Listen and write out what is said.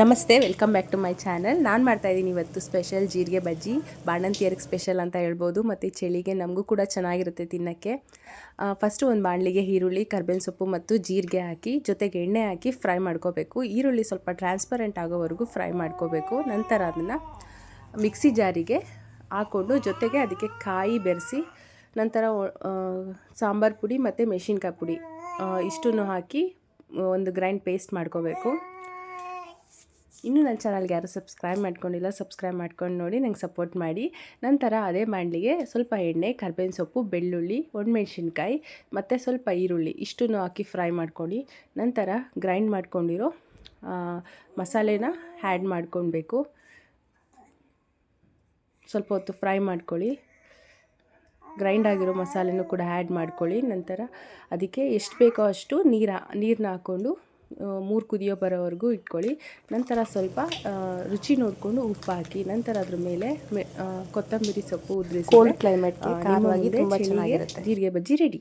ನಮಸ್ತೆ welcome back to my channel ನಾನು ಮಾಡ್ತಾ ಇದ್ದೀನಿ ಇವತ್ತು ಸ್ಪೆಷಲ್ ಜೀರಿಗೆ ಬಜ್ಜಿ ಬಾಣಂತಿಯರಿಗೆ ಸ್ಪೆಷಲ್ ಅಂತ ಹೇಳ್ಬೋದು, ಮತ್ತು ಚಳಿಗೆ ನಮಗೂ ಕೂಡ ಚೆನ್ನಾಗಿರುತ್ತೆ ತಿನ್ನೋಕ್ಕೆ. ಫಸ್ಟು ಒಂದು ಬಾಣಲಿಗೆ ಈರುಳ್ಳಿ, ಕರ್ಬೇವಿನ ಸೊಪ್ಪು ಮತ್ತು ಜೀರಿಗೆ ಹಾಕಿ, ಜೊತೆಗೆ ಎಣ್ಣೆ ಹಾಕಿ ಫ್ರೈ ಮಾಡ್ಕೋಬೇಕು. ಈರುಳ್ಳಿ ಸ್ವಲ್ಪ ಟ್ರಾನ್ಸ್ಪರೆಂಟ್ ಆಗೋವರೆಗೂ ಫ್ರೈ ಮಾಡ್ಕೋಬೇಕು. ನಂತರ ಅದನ್ನು ಮಿಕ್ಸಿ ಜಾರಿಗೆ ಹಾಕ್ಕೊಂಡು ಜೊತೆಗೆ ಅದಕ್ಕೆ ಕಾಯಿ ಬೆರೆಸಿ, ನಂತರ ಸಾಂಬಾರ್ ಪುಡಿ ಮತ್ತು ಮೆಣಸಿನ್ಕಾಯಿ ಪುಡಿ ಇಷ್ಟನ್ನು ಹಾಕಿ, ಒಂದು ಗ್ರೈಂಡ್ ಪೇಸ್ಟ್ ಮಾಡ್ಕೋಬೇಕು. ಇನ್ನೂ ನನ್ನ ಚಾನಲ್ಗೆ ಯಾರು ಸಬ್ಸ್ಕ್ರೈಬ್ ಮಾಡ್ಕೊಂಡಿಲ್ಲ, ಸಬ್ಸ್ಕ್ರೈಬ್ ಮಾಡ್ಕೊಂಡು ನೋಡಿ, ನಂಗೆ ಸಪೋರ್ಟ್ ಮಾಡಿ. ನಂತರ ಅದೇ ಬಾಣಲಿಗೆ ಸ್ವಲ್ಪ ಎಣ್ಣೆ, ಕರ್ಬೇವಿನ ಸೊಪ್ಪು, ಬೆಳ್ಳುಳ್ಳಿ, ಒಣಮೆಣ್ಸಿನ್ಕಾಯಿ, ಮತ್ತು ಸ್ವಲ್ಪ ಈರುಳ್ಳಿ, ಇಷ್ಟನ್ನು ಹಾಕಿ ಫ್ರೈ ಮಾಡ್ಕೊಳ್ಳಿ. ನಂತರ ಗ್ರೈಂಡ್ ಮಾಡ್ಕೊಂಡಿರೋ ಮಸಾಲೆನ ಆ್ಯಡ್ ಮಾಡ್ಕೊಳ್ಬೇಕು. ಸ್ವಲ್ಪ ಹೊತ್ತು ಫ್ರೈ ಮಾಡ್ಕೊಳ್ಳಿ. ಗ್ರೈಂಡ್ ಆಗಿರೋ ಮಸಾಲೆನೂ ಕೂಡ ಆ್ಯಡ್ ಮಾಡ್ಕೊಳ್ಳಿ. ನಂತರ ಅದಕ್ಕೆ ಎಷ್ಟು ಬೇಕೋ ಅಷ್ಟು ನೀರು ನೀರನ್ನ ಹಾಕ್ಕೊಂಡು ಮೂರು ಕುದಿಯೋ ಬರೋವರೆಗೂ ಇಟ್ಕೊಳ್ಳಿ ನಂತರ ಸ್ವಲ್ಪ ರುಚಿ ನೋಡಿಕೊಂಡು ಉಪ್ಪು ಹಾಕಿ ನಂತರ ಅದ್ರ ಮೇಲೆ ಕೊತ್ತಂಬರಿ ಸೊಪ್ಪು ಉದುರಿಸಿ ಕೋಲ್ಡ್ ಕ್ಲೈಮೇಟ್. ಜೀರಿಗೆ ಬಜ್ಜಿ ರೆಡಿ